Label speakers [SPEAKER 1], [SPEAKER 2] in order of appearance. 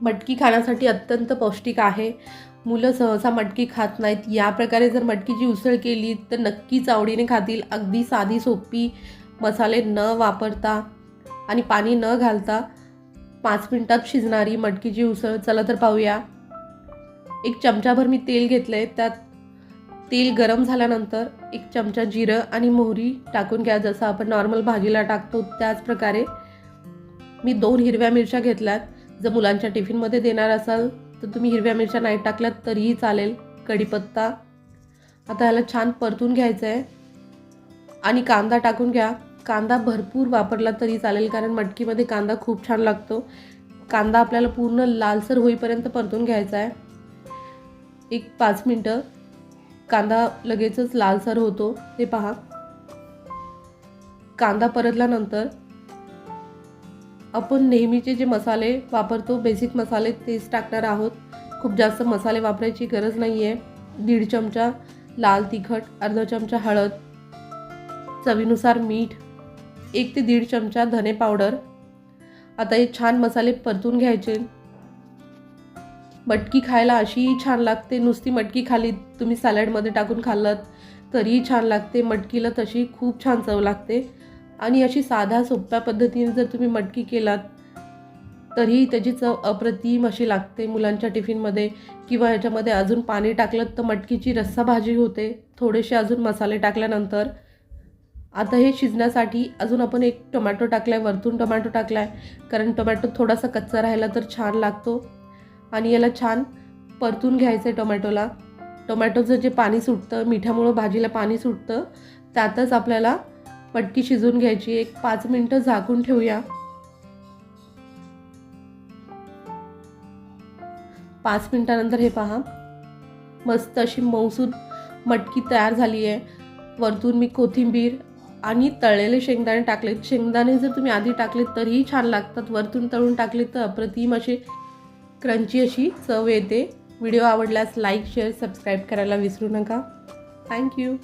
[SPEAKER 1] मटकी खाण्यासाठी अत्यंत पौष्टिक आहे. मुलं सहसा मटकी खात नाहीत. या प्रकारे जर मटकीची उसळ केली तर नक्कीच आवडीने खातील. अगदी साधी सोपी मसाले न वापरता आणि पाणी न घालता पाच मिनटात शिजणारी मटकीची उसळ. चला तर पाहूया. एक चमचाभर मी तेल घेतलं आहे त्यात तेल गरम झाल्यानंतर एक चमचा जिरं आणि मोहरी टाकून घ्या. जसं आपण नॉर्मल भाजीला टाकतो त्याच प्रकारे मी दोन हिरव्या मिरच्या घेतल्यात. जर मुलांच्या टिफिनमध्ये देणार असाल तर तुम्ही हिरव्या मिरच्या नाही टाकल्यात तरीही चालेल. कढीपत्ता. आता ह्याला छान परतून घ्यायचं आहे आणि कांदा टाकून घ्या. कांदा भरपूर वापरला तरी चालेल कारण मटकीमध्ये कांदा खूप छान लागतो. कांदा आपल्याला पूर्ण लालसर होईपर्यंत परतून घ्यायचा आहे एक पाच मिनटं. कांदा लगेचच लालसर होतो. हे पहा. कांदा परतल्यानंतर आपण नेहमीचे जे मसाले वापरतो बेसिक मसाले तेच टाकणार आहोत. खूप जास्त मसाले वापरायची गरज नाही आहे दीड चमचा लाल तिखट अर्धा चमचा हळद चवीनुसार मीठ एक ते दीड चमचा धने पावडर. आता हे छान मसाले परतून घ्यायचे. मटकी खायला अशीही छान लागते. नुसती मटकी खाली तुम्ही सॅलडमध्ये टाकून खाल्लात तरीही छान लागते. मटकीला तशी खूप छान चव लागते. आणि अशी साधा सोप्या पद्धतीने जर तुम्ही मटकी केलात तरीही त्याची चव अप्रतिम अशी लागते मुलांच्या टिफिनमध्ये किंवा ह्याच्यामध्ये अजून पाणी टाकलं तर मटकीची रस्सा भाजी होते थोडेसे अजून मसाले टाकल्यानंतर. आता हे शिजण्यासाठी अजून आपण एक टोमॅटो टाकला आहे वरतून टोमॅटो टाकला आहे कारण टोमॅटो थोडासा कच्चा राहिला तर छान लागतो. आणि याला छान परतून घ्यायचं आहे टोमॅटोला. टोमॅटोचं जे पाणी सुटतं मिठामुळं भाजीला पाणी सुटतं त्यातच आपल्याला मटकी शिजवून घ्यायची. एक पाच मिनटं झाकून ठेवूया. पाच मिनटानंतर हे पहा. मस्त अशी मऊसूद मटकी तयार झाली आहे वरतून मी कोथिंबीर आणि तळलेले शेंगदाणे टाकलेत शेंगदाणे जर तुम्ही आधी टाकलेत तरीही छान लागतात. वरतून तळून टाकले तर अप्रतिम असे क्रंची अशी चव येते. व्हिडिओ आवडल्यास लाईक शेअर सबस्क्राईब करायला विसरू नका. थँक्यू